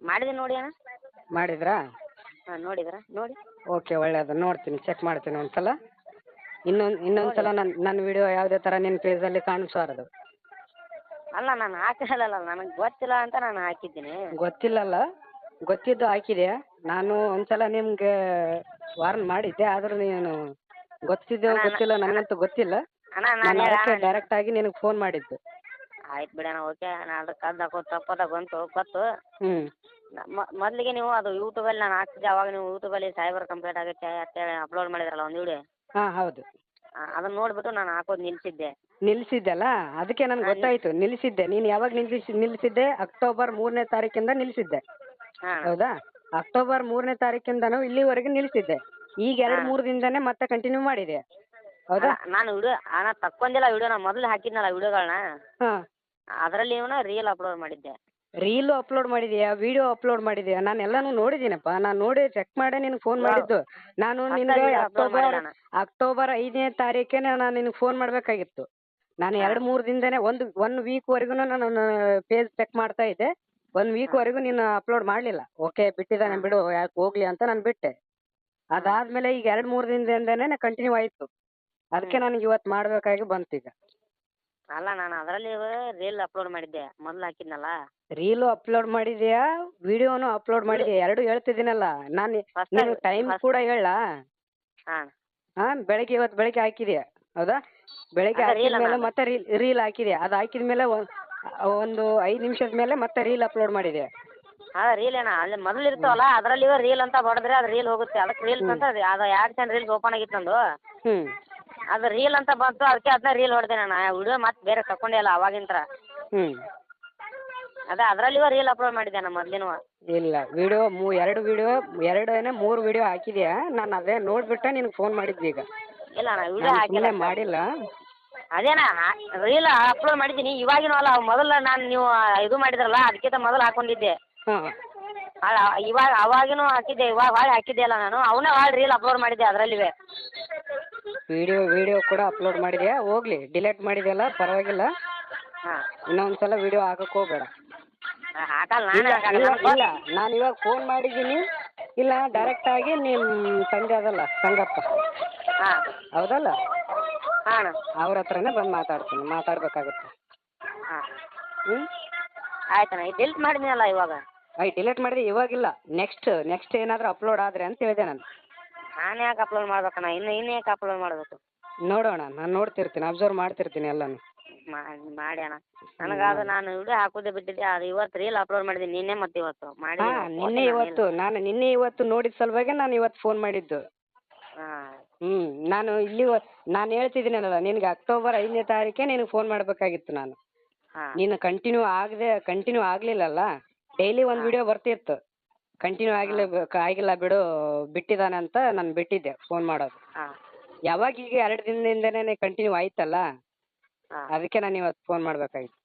ಮಾಡಿದ್ದೀನಿ ನೋಡಿ ಅಣ್ಣ. ಮಾಡಿದ್ರಾ? ಹಾಂ ನೋಡಿದ್ರಾ? ನೋಡಿ. ಓಕೆ ಒಳ್ಳೇದು. ನೋಡ್ತೀನಿ ಚೆಕ್ ಮಾಡ್ತೀನಿ ಒಂದು ಸಲ ಇನ್ನೊಂದು ಇನ್ನೊಂದು ಸಲ ನನ್ನ ನನ್ನ ವಿಡಿಯೋ ಯಾವುದೇ ಥರ ನಿನ್ನ ಪೇಜಲ್ಲಿ ಕಾಣಿಸ್ಬಾರ್ದು. ಅಲ್ಲ ನಾನು ಹಾಕಿರಲ್ಲ ನನಗೆ ಗೊತ್ತಿಲ್ಲ ಅಂತ ನಾನು ಹಾಕಿದ್ದೀನಿ. ಗೊತ್ತಿಲ್ಲಲ್ಲ? ಗೊತ್ತಿದ್ದು ಹಾಕಿದೆ ನಾನು ಒಂದ್ಸಲ ನಿಮ್ಗೆ ವಾರ್ನ್ ಮಾಡಿದ್ದೆ ಆದ್ರೂ ನೀನು ಗೊತ್ತಿದೆಯೋ ಗೊತ್ತಿಲ್ಲ ನನಗಂತೂ ಗೊತ್ತಿಲ್ಲ. ನಾನು ಡೈರೆಕ್ಟ್ ಆಗಿ ನಿನಗೆ ಫೋನ್ ಮಾಡಿದ್ದು? ಆಯ್ತು ಬಿಡಣ್ಣ ಓಕೆ. ನಾನು ಅದಕ್ಕೆ ಅದು ಹಾಕೋ ತಪ್ಪದ ಬಂತು ಗೊತ್ತು. ಹ್ಞೂ ನಮ್ಮ ಮೊದಲಿಗೆ ನೀವು ಅದು ಯೂಟ್ಯೂಬಲ್ಲಿ ನಾನು ಹಾಕ್ತಿದ್ದೆ ಅವಾಗ ನೀವು ಯೂಟ್ಯೂಬಲ್ಲಿ ಸೈಬರ್ ಕಂಪ್ಲೇಂಟ್ ಆಗುತ್ತೆ ಅಂತೇಳಿ ಅಪ್ಲೋಡ್ ಮಾಡಿದ್ರಲ್ಲ ಒಂದು ವಿಡಿಯೋ ಹಾಂ ಹೌದು. ಅದನ್ನ ನೋಡ್ಬಿಟ್ಟು ನಾನು ಹಾಕೋದು ನಿಲ್ಸಿದ್ದೆ. ನಿಲ್ಲಿಸಿದ್ದಲ್ಲ ಅದಕ್ಕೆ ನನಗೆ ಗೊತ್ತಾಯ್ತು ನಿಲ್ಲಿಸಿದ್ದೆ ನೀನು ಯಾವಾಗ ನಿಲ್ಲಿಸಿ ನಿಲ್ಲಿಸಿದ್ದೆ ಅಕ್ಟೋಬರ್ ಮೂರನೇ ತಾರೀಕಿಂದ ನಿಲ್ಲಿಸಿದ್ದೆ ಹಾಂ. ಹೌದಾ? ಅಕ್ಟೋಬರ್ ಮೂರನೇ ತಾರೀಕಿಂದನೂ ಇಲ್ಲಿವರೆಗೆ ನಿಲ್ಲಿಸಿದ್ದೆ ಈಗ ಎರಡು ಮೂರು ದಿನದನೇ ಮತ್ತೆ ಕಂಟಿನ್ಯೂ ಮಾಡಿದೆ. ಹೌದಾ? ನಾನು ವಿಡಿಯೋ ನಾನು ತಕ್ಕೊಂಡಿಲ್ಲ ವಿಡಿಯೋ ನಾನು ಮೊದಲು ಹಾಕಿದ್ನಲ್ಲ ವಿಡಿಯೋಗಳನ್ನ ಹಾಂ. ಅದರಲ್ಲಿ ಇವನ ರೀಲ್ ಅಪ್ಲೋಡ್ ಮಾಡಿದ್ದೆ. ರೀಲ್ ಅಪ್ಲೋಡ್ ಮಾಡಿದ್ಯಾ? ವಿಡಿಯೋ ಅಪ್ಲೋಡ್ ಮಾಡಿದ್ಯಾ? ನಾನು ಎಲ್ಲಾನು ನೋಡಿದ್ದೀನಪ್ಪ. ನಾನು ನೋಡಿ ಚೆಕ್ ಮಾಡೇ ನಿನಗೆ ಫೋನ್ ಮಾಡಿದ್ದು. ನಾನು ನಿನಗೆ video upload ಅಕ್ಟೋಬರ್ ಮಾಡಿಲ್ಲ ಅಕ್ಟೋಬರ್ ಐದನೇ ತಾರೀಕೇ ನಾನು ನಿನಗೆ ಫೋನ್ ಮಾಡಬೇಕಾಗಿತ್ತು. ನಾನು ಎರಡು ಮೂರು ದಿನದನೇ ಒಂದು ಒನ್ ವೀಕ್ವರೆಗೂ ನಾನು ಪೇಜ್ ಚೆಕ್ ಮಾಡ್ತಾ ಇದ್ದೆ. ಒಂದು ವೀಕ್ವರೆಗೂ ನೀನು ಅಪ್ಲೋಡ್ ಮಾಡಲಿಲ್ಲ. ಓಕೆ ಬಿಟ್ಟಿದ್ದಾನೆ ಬಿಡು ಯಾಕೆ ಹೋಗ್ಲಿ ಅಂತ ನಾನು ಬಿಟ್ಟೆ. ಅದಾದ್ಮೇಲೆ ಈಗ ಎರಡು ಮೂರು ದಿನದಿಂದನೇ ಕಂಟಿನ್ಯೂ ಆಯಿತು. ಅದಕ್ಕೆ ನನಗೆ ಇವತ್ತು ಮಾಡಬೇಕಾಗಿ ಬಂತು ಈಗ. ಅಲ್ಲ ನಾನು ಅದರಲ್ಲಿ ರೀಲ್ ಅಪ್ಲೋಡ್ ಮಾಡಿದ್ದೆ. ಮೊದಲು ಹಾಕಿದ್ನಲ್ಲ. ರೀಲು ಅಪ್ಲೋಡ್ ಮಾಡಿದ್ಯಾ? ವಿಡಿಯೋನು ಅಪ್ಲೋಡ್ ಮಾಡಿದ್ಯಾ? ಎರಡು ಹೇಳ್ತಿದ್ದೀನಲ್ಲ. ನಾನು First ನೀನು time- ಟೈಮ್ first- ಕೂಡ ಹೇಳ ಹಾ. ಹಾ ಬೆಳಗ್ಗೆ ಇವತ್ತು ಬೆಳಗ್ಗೆ ಹಾಕಿದ್ಯಾ? ಹೌದಾ? ಬೆಳಗ್ಗೆ ಅದೇ reel ಹಾಕಿದ ಮೇಲೆ ಅಲ್ಲ. ಮತ್ತೆ ರೀಲ್ ರೀಲ್ ಹಾಕಿದ್ಯಾ? ಅದು ಹಾಕಿದ ಮೇಲೆ ಒಂದು ಐದು ನಿಮಿಷದ ಮೇಲೆ ಮತ್ತೆ ರೀಲ್ ಅಪ್ಲೋಡ್ ಮಾಡಿದೆ ಹಾ ರೀಲ್ ಏನ. ಅಲ್ಲಿ ಮೊದಲು ಇರ್ತಾವಲ್ಲ ಅದರಲ್ಲಿ ರೀಲ್ ಅಂತ ಹೊಡೆದ್ರೆ ಅದು ರೀಲ್ ಹೋಗುತ್ತೆ. ಅದಕ್ಕೆ ರೀಲ್ ಅಂತ ಅದು ಎರಡು ಸೆಂಡ್ ರೀಲ್ಸ್ ಓಪನ್ ಆಗಿತ್ತು ನಂದು. ಹ್ಞೂ ಅದು ರೀಲ್ ಅಂತ ಬಂತು ಅದಕ್ಕೆ ಅದನ್ನ ರೀಲ್ ಹೊಡೆದೆ ನಾನು. ವಿಡಿಯೋ ಮತ್ತೆ ಬೇರೆ ತಕೊಂಡೇ ಇಲ್ಲ ಅವಾಗಿಂತ್ರ. ಹ್ಞೂ ಅದೇ ಅದರಲ್ಲಿ ರೀಲ್ ಅಪ್ಲೋಡ್ ಮಾಡಿದ್ದೆ ನಾನು ಮೊದಲಿನ. ಇಲ್ಲ ವಿಡಿಯೋ ಮೂ ಎರಡು ವಿಡಿಯೋ ಎರಡು ಏನೇ ಮೂರು ವಿಡಿಯೋ ಹಾಕಿದ್ಯಾ? ನಾನು ಅದೇ ನೋಡ್ಬಿಟ್ಟೆ ನಿನಗೆ ಫೋನ್ ಮಾಡಿದ್ವಿ ಈಗ. ಇಲ್ಲ ನಾ ವಿಡಿಯೋ ನಾನು ಹಾಕಿಲ್ಲ. ಮಾಡಿಲ್ಲ. ಅದೇನಾ ರೀಲ್ ಅಪ್ಲೋಡ್ ಮಾಡಿದ್ದೀನಿ. ಇವಾಗಿನೂ ಅಲ್ಲ ಮೊದಲು ನಾನು ನೀವು ಇದು ಮಾಡಿದ್ರಲ್ಲ ಅದಕ್ಕಿಂತ ಮೊದಲು ಹಾಕೊಂಡಿದ್ದೆ. ಹಾಂ. ಆ- ಇವಾಗ ಅವಾಗಿನೂ ಹಾಕಿದ್ದೆ ಇವಾಗ ಹೊಳ್ಳಿ ಹಾಕಿದ್ದೆ ಅಲ್ಲ ನಾನು. ಅವನೇ ಹೊಳ್ಳಿ ರೀಲ್ ಅಪ್ಲೋಡ್ ಮಾಡಿದ್ದೆ ಅದರಲ್ಲಿವೆ. ವಿಡಿಯೋ ವಿಡಿಯೋ ಕೂಡ ಅಪ್ಲೋಡ್ ಮಾಡಿದ್ಯಾ? ಹೋಗ್ಲಿ ಡಿಲೀಟ್ ಮಾಡಿದ್ಯಲ್ಲ ಪರವಾಗಿಲ್ಲ. ಇನ್ನೊಂದ್ಸಲ ಇನ್ನೊಂದು ಸಲ ವಿಡಿಯೋ ಹಾಕಕ್ ಹೋಗ್ಬೇಡ. ಇಲ್ಲ ಇಲ್ಲ. ನಾನು ಇವಾಗ ಫೋನ್ ಮಾಡಿದ್ದೀನಿ. ಇಲ್ಲ ಡೈರೆಕ್ಟ್ ಆಗಿ ನಿಮ್ಮ ತಂದೆ ಅದಲ್ಲ ಸಂಗಪ್ಪ. ಹೌದಲ್ಲ? ಅವ್ರ ಹತ್ರನೇ ಬಂದು ಮಾತಾಡ್ತೀನಿ ಮಾತಾಡ್ಬೇಕಾಗತ್ತೆ. ಹ್ಮ್? ಹ್ಞೂ ಆಯ್ತಣ್ಣ ಡಿಲ್ಟ್ ಮಾಡಿದ್ನಲ್ಲ ಇವಾಗ? ಆಯ್ತು ಡಿಲೀಟ್ ಮಾಡಿದೆ ಇವಾಗಿಲ್ಲ. ನೆಕ್ಸ್ಟ್ ನೆಕ್ಸ್ಟ್ ಏನಾದರೂ ಅಪ್ಲೋಡ್ ಆದರೆ ಅಂತ ಹೇಳಿದೆ ನಾನು. ನಾನು ಯಾಕೆ ಅಪ್ಲೋಡ್ ಮಾಡ್ಬೇಕಣ್ಣ? ಇನ್ನು ಇನ್ನು ಯಾಕೆ ಅಪ್ಲೋಡ್ ಮಾಡಬೇಕು? ನೋಡೋಣ ನಾನು ನೋಡ್ತಿರ್ತೀನಿ ಅಬ್ಸರ್ವ್ ಮಾಡ್ತಿರ್ತೀನಿ ಎಲ್ಲಾನು. ಮಾಡಿ ಅಣ್ಣ. ನನಗೆ ಅದು ನಾನು ವಿಡಿಯೋ ಹಾಕೋದೇ ಬಿಟ್ಟಿದ್ದೆ ಅದು ಇವತ್ತು ರೀಲ್ ಅಪ್ಲೋಡ್ ಮಾಡಿದ್ದೀನಿ ನಿನ್ನೆ ಮತ್ತೆ ಇವತ್ತು. ಮಾಡಿ ಹಾ ನಿನ್ನೆ ಇವತ್ತು ನಾನು ನಿನ್ನೆ ಇವತ್ತು ನೋಡಿದ ಸಲುವಾಗಿ ನಾನು ಇವತ್ತು ಫೋನ್ ಮಾಡಿದ್ದು. ಹ್ಮ್ ಹ್ಞೂ ನಾನು ಇಲ್ಲಿ ನಾನು ಹೇಳ್ತಿದ್ದೀನಲ್ಲ ನಿನಗೆ ಅಕ್ಟೋಬರ್ ಐದನೇ ತಾರೀಕೆ ನಿನಗೆ ಫೋನ್ ಮಾಡಬೇಕಾಗಿತ್ತು ನಾನು. ಹಾಂ. ನೀನು ಕಂಟಿನ್ಯೂ ಆಗದೆ ಕಂಟಿನ್ಯೂ ಆಗಲಿಲ್ಲಲ್ಲ? ಡೈಲಿ ಒಂದು ವಿಡಿಯೋ ಬರ್ತಿತ್ತು. ಕಂಟಿನ್ಯೂ ಆಗಿಲ್ಲ ಆಗಿಲ್ಲ ಬಿಡು ಬಿಟ್ಟಿದ್ದಾನೆ ಅಂತ ನಾನು ಬಿಟ್ಟಿದ್ದೆ ಫೋನ್ ಮಾಡೋದು. ಹಾಂ. ಯಾವಾಗ ಈಗ ಎರಡು ದಿನದಿಂದನೇ ಕಂಟಿನ್ಯೂ ಆಯ್ತಲ್ಲ? ಹಾಂ. ಅದಕ್ಕೆ ನಾನು ಇವತ್ತು ಫೋನ್ ಮಾಡಬೇಕಾಗಿತ್ತು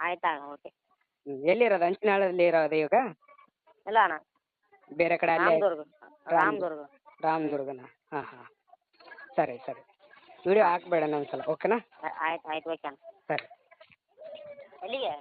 ಆಯ್ತಾ ಓಕೆ ಎಲ್ಲಿರೋದು? ಹಂಚಿನಾಳಲ್ಲಿ ಇರೋದು ಇವಾಗ? ಇಲ್ಲ ಅಣ್ಣ. ಬೇರೆ ಕಡೆ ಅಲ್ಲೇ ರಾಮದುರ್ಗ. ರಾಮದುರ್ಗ. ರಾಮದುರ್ಗನ? ಹಾಂ ಹಾಂ. ಸರಿ ಸರಿ. ವಿಡಿಯೋ ಹಾಕ್ಬೇಡ ಒಂದ್ಸಲ ಓಕೆನಾ ಆಯ್ತು ಆಯ್ತು ಓಕೆ ಅಣ್ಣ. ಸರಿ. ಎಲ್ಲಿಗೆ?